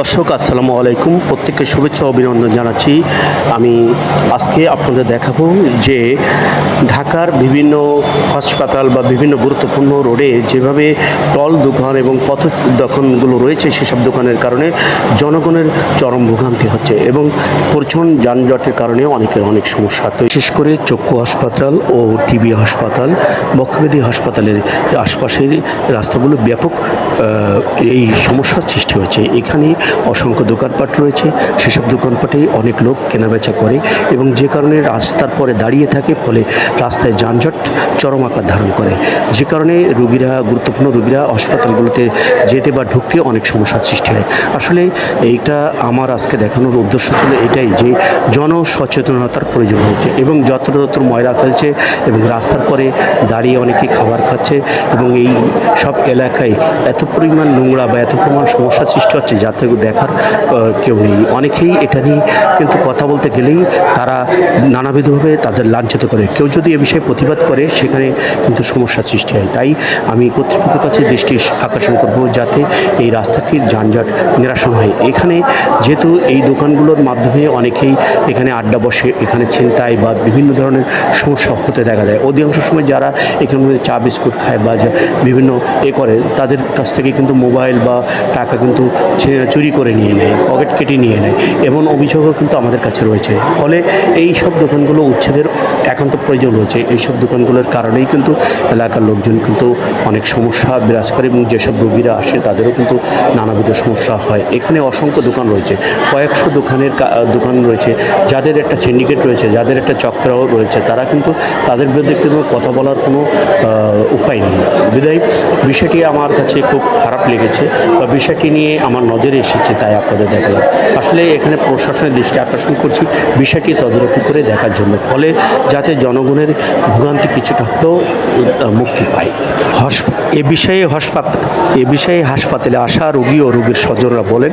দর্শক, আসসালামু আলাইকুম। প্রত্যেককে শুভেচ্ছা অভিনন্দন জানাচ্ছি। আমি আজকে আপনাদের দেখাবো যে ঢাকার বিভিন্ন হাসপাতাল বা বিভিন্ন গুরুত্বপূর্ণ রোডে যেভাবে টল দোকান এবং পথ দোকানগুলো রয়েছে, সেসব দোকানের কারণে জনগণের চরম ভোগান্তি হচ্ছে এবং প্রচণ্ড যানজটের কারণে অনেকের অনেক সমস্যা তো বিশেষ করে চক্ষু হাসপাতাল ও টিবি হাসপাতাল বক্ষবেদী হাসপাতালের আশপাশের রাস্তাগুলো ব্যাপক এই সমস্যার সৃষ্টি হয়েছে এখানে অসংখ্য দোকানপাট রয়েছে। সেসব দোকানপাটেই অনেক লোক কেনাবেচা করে এবং যে কারণে রাস্তার পরে দাঁড়িয়ে থাকে, ফলে রাস্তায় যানজট চরম আকার ধারণ করে। যে কারণে রুগীরা, গুরুত্বপূর্ণ রুগীরা হাসপাতালগুলোতে যেতে বা ঢুকতে অনেক সমস্যার সৃষ্টি হয়। আসলে এইটা আমার আজকে দেখানোর উদ্দেশ্য ছিল এটাই যে, জনসচেতনতার প্রয়োজন হচ্ছে এবং যত্রতত্র ময়লা ফেলছে এবং রাস্তার পরে দাঁড়িয়ে অনেকে খাবার খাচ্ছে এবং এই সব এলাকায় এত পরিমাণ নোংরা বা এত পরিমাণ সমস্যার সৃষ্টি হচ্ছে, যাতে দেখার কেউ নেই। অনেকেই এটা নিয়ে কিন্তু কথা বলতে গেলেই তারা নানাবিধভাবে তাদের লাঞ্ছিত করে। কেউ যদি এ বিষয়ে প্রতিবাদ করে, সেখানে কিন্তু সমস্যার সৃষ্টি হয়। তাই আমি কর্তৃপক্ষের কাছে দৃষ্টি আকর্ষণ করব যাতে এই রাস্তাটির যানজট নিরাসন হয়। এখানে যেহেতু এই দোকানগুলোর মাধ্যমে অনেকেই এখানে আড্ডা বসে, এখানে ছিনতাই বা বিভিন্ন ধরনের সমস্যা হতে দেখা দেয়। অধিকাংশ সময় যারা এখানে চা, বিস্কুট খায় বা বিভিন্ন এ করে, তাদের কাছ থেকে কিন্তু মোবাইল বা টাকা কিন্তু চুরি করে নিয়ে নেয়, পকেট কেটে নিয়ে নেয় এমন অভিযোগও কিন্তু আমাদের কাছে রয়েছে। ফলে এই সব দোকানগুলো উচ্ছেদের একান্ত প্রয়োজন রয়েছে। এই সব দোকানগুলোর কারণেই কিন্তু এলাকার লোকজন কিন্তু অনেক সমস্যা বিরাজ করে এবং যেসব রোগীরা আসে তাদেরও কিন্তু নানাবিধ সমস্যা হয়। এখানে অসংখ্য দোকান রয়েছে। কয়েকশো দোকানের দোকান রয়েছে। যাদের একটা সিন্ডিকেট রয়েছে, যাদের একটা চক্র রয়েছে, তারা কিন্তু তাদের বিরুদ্ধে কিন্তু কথা বলার কোনো উপায় নেই। বিদায়, বিষয়টি আমার কাছে খুব খারাপ লেগেছে বা বিষয়টি নিয়ে আমার নজরে এসেছে তাই আপনাদের দেখালাম। আসলে এখানে প্রশাসনের দৃষ্টি আকর্ষণ করছি, বিষয়টি তদারকি করে দেখার জন্য। ফলে যাতে জনগণের ভোগান্তি কিছুটা হলেও মুক্তি পায়। হস এ বিষয়ে হাসপাতাল এ বিষয়ে হাসপাতালে আসা রোগী ও রোগীর স্বজনরা বলেন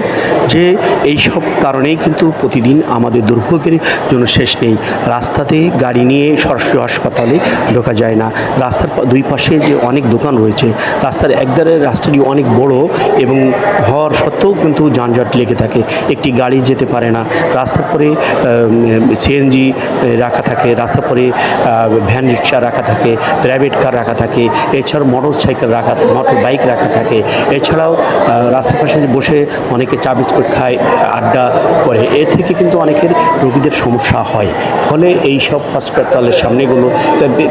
যে, এই সব কারণেই কিন্তু প্রতিদিন আমাদের দুর্ভোগের জন্য শেষ নেই। রাস্তাতে গাড়ি নিয়ে সরাসরি হাসপাতালে ঢোকা যায় না। রাস্তার দুই পাশে যে অনেক দোকান রয়েছে, রাস্তার একধারে রাস্তাটি অনেক বড় এবং হওয়ার সত্ত্বেও কিন্তু যানজট লেগে থাকে। একটি গাড়ি যেতে পারে না। রাস্তার পরে সিএনজি রাখা থাকে রাস্তার পরে ভ্যান রিক্সা রাখা থাকে প্রাইভেট কার রাখা থাকে, এছাড়াও মোটর সাইকেল রাখা মোটর বাইক রাখা থাকে। এছাড়াও রাস্তার পাশে বসে অনেকে চা বিস্কুট খায়, আড্ডা করে, এ থেকে কিন্তু অনেকের রোগীদের সমস্যা হয়। ফলে এই সব হসপিটালের সামনেগুলো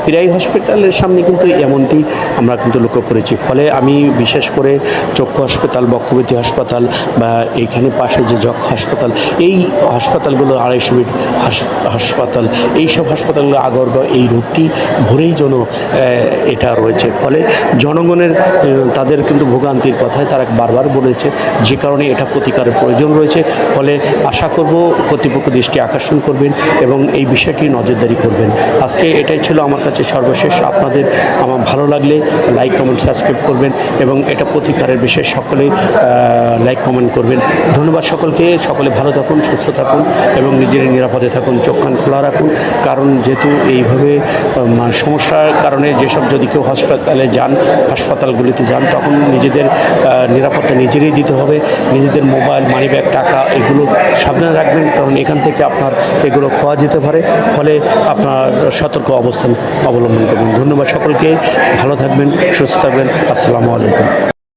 প্রায় হসপিটালের সামনে কিন্তু এমনটি আমরা কিন্তু লক্ষ্য করেছি। ফলে আমি বিশেষ করে চক্ষু হাসপাতাল বক্ষবতী হাসপাতাল বা এইখানে পাশে যে যক্ষ হাসপাতাল, এই হাসপাতালগুলো আড়াইশো বেড হাস- হাসপাতাল এই সব হাসপাতালগুলো আগরগ এই রোগটি ভরেই যেন এটা রয়েছে। ফলে জনগণের তাদের কিন্তু ভোগান্তির কথায় তারা বারবার বলেছে। যে কারণে এটা প্রতিকারের প্রয়োজন রয়েছে। ফলে আশা করব কর্তৃপক্ষ দৃষ্টি আকর্ষণ করবেন এবং এই বিষয়টি নজরদারি করবেন। আজকে এটাই ছিল আমার কাছে সর্বশেষ। আপনাদের আমার ভালো লাগলে লাইক, কমেন্ট, সাবস্ক্রাইব করবেন এবং এটা প্রতিকারের বিষয়ে সকলে লাইক, কমেন্ট করবেন। ধন্যবাদ সকলকে। সকলে ভালো থাকুন, সুস্থ থাকুন এবং নিজের নিরাপদে থাকুন, চোখ কান খোলা রাখুন। কারণ যেহেতু এইভাবে সমস্যার কারণে যেসব যদি কেউ হাসপাতালে যান, হাসপাতালগুলিতে যান, তখন নিজেদের নিরাপত্তা নিজেরই দিতে হবে। নিজেদের মোবাইল মানি ব্যাগ টাকা এগুলো সাবধানে রাখবেন। কারণ এখান থেকে আপনার এগুলো খোয়া যেতে পারে। ফলে আপনার সতর্ক অবস্থান অবলম্বন করবেন। ধন্যবাদ সকলকে। ভালো থাকবেন, সুস্থ থাকবেন। আসসালামু আলাইকুম।